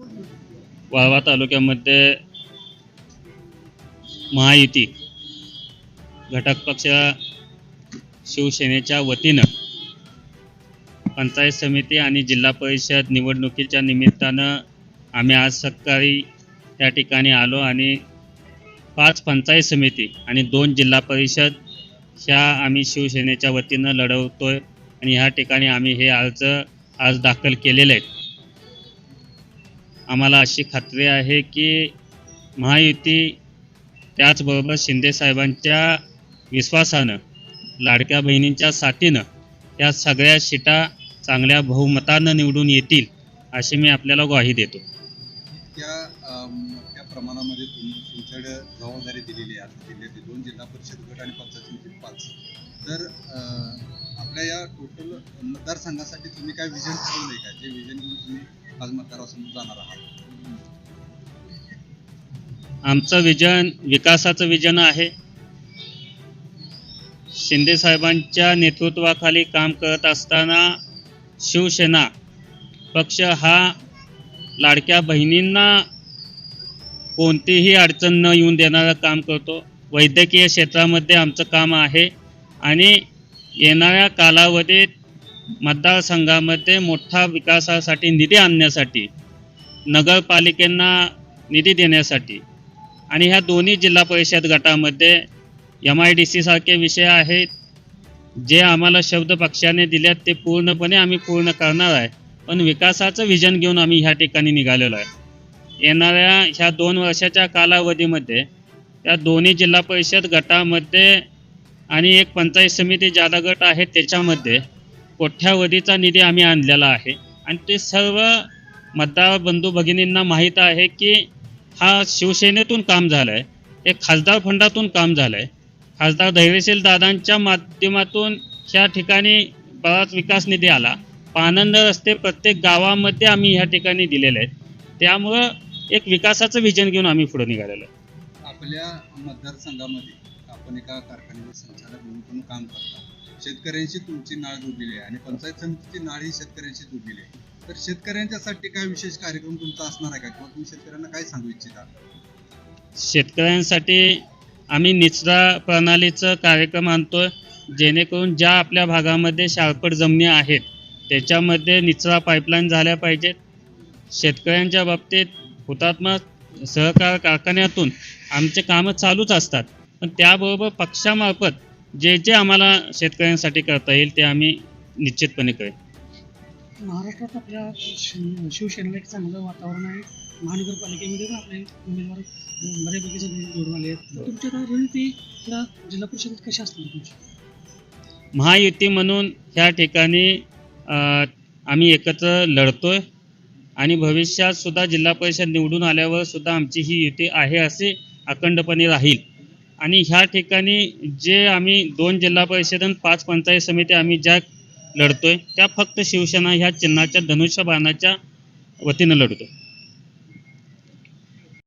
वाळवा तालुक्यामध्ये महायुती घटक पक्ष शिवसेनेच्या वतीनं पंचायत समिती आणि जिल्हा परिषद निवडणुकीच्या निमित्तानं आम्ही आज सकाळी त्या ठिकाणी आलो आणि पाच पंचायत समिती आणि दोन जिल्हा परिषद ह्या आम्ही शिवसेनेच्या वतीनं लढवतोय आणि ह्या ठिकाणी आम्ही हे अर्ज आज दाखल केलेले आहेत. आम्हाला अशी खात्री आहे की महायुती त्याचबरोबर शिंदेसाहेबांच्या विश्वासानं लाडक्या बहिणींच्या साथीनं या सगळ्या शिटा चांगल्या बहुमतानं निवडून येतील अशी मी आपल्याला ग्वाही देतो. त्या मोठ्या प्रमाणामध्ये तुमच्याकडे जबाबदारी दिलेली आहे. आता जिल्ह्यातील दोन जिल्हा परिषद गट आणि पंचायत समिती पाच. तर आपल्या या टोटल मतदारसंघासाठी तुम्ही काय विजन ठरवलं आहे का? जे विजन तुम्ही आज मतदारासमोर जाणार आहात. आमचं विजन विकासाचं विजन आहे. शिंदे साहेबांच्या नेतृत्वाखाली काम करत असताना शिवसेना पक्ष हा लाडक्या बहिणींना कोणतीही अडचण न येऊन देणारं काम करतो. वैद्यकीय क्षेत्रामध्ये आमचं काम आहे आणि येणाऱ्या कालावधीत मतदारसंघामध्ये मोठा विकासासाठी निधी आणण्यासाठी नगरपालिकेंना निधी देण्यासाठी. आणि ह्या दोन्ही जिल्हा परिषद गटामध्ये एम आय डी सी सारखे विषय आहेत. जे आम्हाला शब्द पक्षाने दिल्यात ते पूर्णपणे आम्ही पूर्ण करणार आहे. पण विकासाचं विजन घेऊन आम्ही ह्या ठिकाणी निघालेलो आहे. येणाऱ्या ह्या दोन वर्षाच्या कालावधीमध्ये त्या दोन्ही जिल्हा परिषद गटामध्ये आणि एक पंचायत समिती ज्यादा गट आहे त्याच्यामध्ये कोठ्यावधीचा निधी आम्ही आणलेला आहे. आणि ते सर्व मतदार बंधू भगिनींना माहीत आहे की हा शिवसेनेतून काम झालं आहे हे खासदार फंडातून काम झालं आहे खासदार धैर्यशील दादांच्या माध्यमातून ह्या ठिकाणी बराच विकास निधी आला. पानंद रस्ते प्रत्येक गावामध्ये आम्ही ह्या ठिकाणी दिलेले आहेत. त्यामुळं एक विकासाचं विजन घेऊन आम्ही पुढे निघालेलो आहे. आपल्या मतदारसंघामध्ये आपण एका कारखान्याचे संचालक म्हणून काम करता. शेतकऱ्यांशी तुमची नाळ जोडलेली आहे आणि पंचायत समितीची नाळ ही शेतकऱ्यांशी जोडलेली आहे. तर शेतकऱ्यांच्यासाठी काय विशेष कार्यक्रम तुमचा असणार आहे का? किंवा तुम्ही शेतकऱ्यांना काय सांगू इच्छिता? शेतकऱ्यांसाठी आम्ही निचरा प्रणालीचं कार्यक्रम आणतोय जेणेकरून ज्या आपल्या भागामध्ये शारपट जमिनी आहेत त्याच्यामध्ये निचरा पाईपलाईन झाल्या पाहिजेत. शेतकऱ्यांच्या बाबतीत हुतात्मा सहकार कारखान्यातून आमचे कामं चालूच असतात. पण त्याबरोबर पक्षामार्फत जे जे आम्हाला शेतकऱ्यांसाठी करता येईल ते आम्ही निश्चितपणे करेल महाराष्ट्रात आपल्या शि- शिवसेनेला एक चांगलं वातावरण आहे. महानगरपालिकेमध्ये पण आपले उमेदवार बऱ्यापैकी सगळे निवडून आले आहेत. तर तुमच्या रणनीती जिल्हा परिषदेत कशा असतील तुमची महायुती म्हणून ह्या ठिकाणी अ, आम्ही एकत्र लढतोय आणि भविष्यात सुद्धा जिल्हा परिषद निवडून आल्यावर सुद्धा आमची ही युती आहे असे अखंडपणे राहील. आणि ह्या ठिकाणी जे आम्ही दोन जिल्हा परिषद आणि पाच पंचायत समिती आम्ही ज्या लढतोय त्या फक्त शिवसेना ह्या चिन्हाच्या धनुष्य बाणाच्या वतीनं लढतो